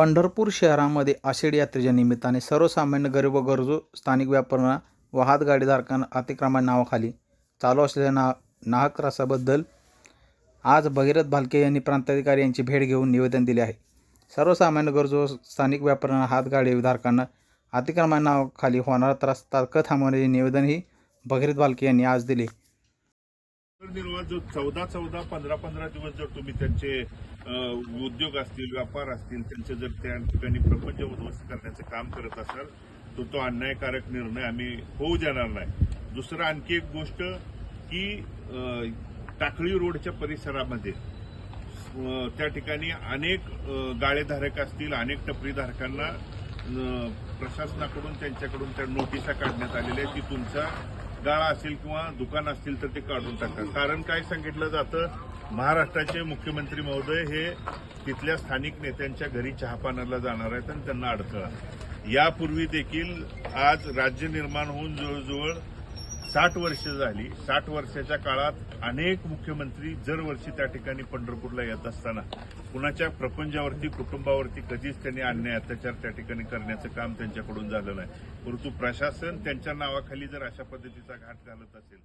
पंढरपूर शहरामध्ये आषाढी यात्रेच्या निमित्ताने सर्वसामान्य गरीब व गरजू स्थानिक व्यापाऱ्यांना व हातगाडीधारकांना अतिक्रमण नावाखाली चालू असलेल्या ना नाहक त्रासाबद्दल आज भगीरथ भालके यांनी प्रांताधिकारी यांची भेट घेऊन निवेदन दिले आहे. सर्वसामान्य गरजू व स्थानिक व्यापाऱ्यांना हातगाडीधारकांना अतिक्रमण नावाखाली होणारा त्रास तात्काळ थांबवण्याचे निवेदनही भगीरथ भालके यांनी आज दिले. उदरनिर्वाह जो चौदा चौदा पंधरा पंधरा दिवस जर तुम्ही त्यांचे उद्योग असतील व्यापार असतील त्यांचे जर त्या ठिकाणी प्रपंच उद्ध्वस्त करण्याचं काम करत असाल तर तो अन्यायकारक निर्णय आम्ही होऊ देणार नाही. दुसरं आणखी एक गोष्ट की टाकळी रोडच्या परिसरामध्ये त्या ठिकाणी अनेक गाळेधारक असतील अनेक टपरीधारकांना प्रशासनाकडून त्यांच्याकडून त्या नोटिसा काढण्यात आलेल्या आहेत की तुमचा गाळा असेल किंवा दुकान असतील तर ते काढून टाका कारण काय सांगितलं जातं महाराष्ट्राचे मुख्यमंत्री महोदय हे तिथल्या स्थानिक नेत्यांच्या घरी चहापानाला जाणार आहेत आणि त्यांना अडथळा. यापूर्वी देखील आज राज्य निर्माण होऊन जवळजवळ साठ वर्ष झाली. साठ वर्षाच्या काळात अनेक मुख्यमंत्री दरवर्षी त्या ठिकाणी पंढरपूरला येत असताना कुणाच्या प्रपंचावरती कुटुंबावरती कधीच त्यांनी अन्याय अत्याचार त्या ठिकाणी करण्याचं काम त्यांच्याकडून झालं नाही. परंतु प्रशासन त्यांच्या नावाखाली जर अशा पद्धतीचा घाट घालत असेल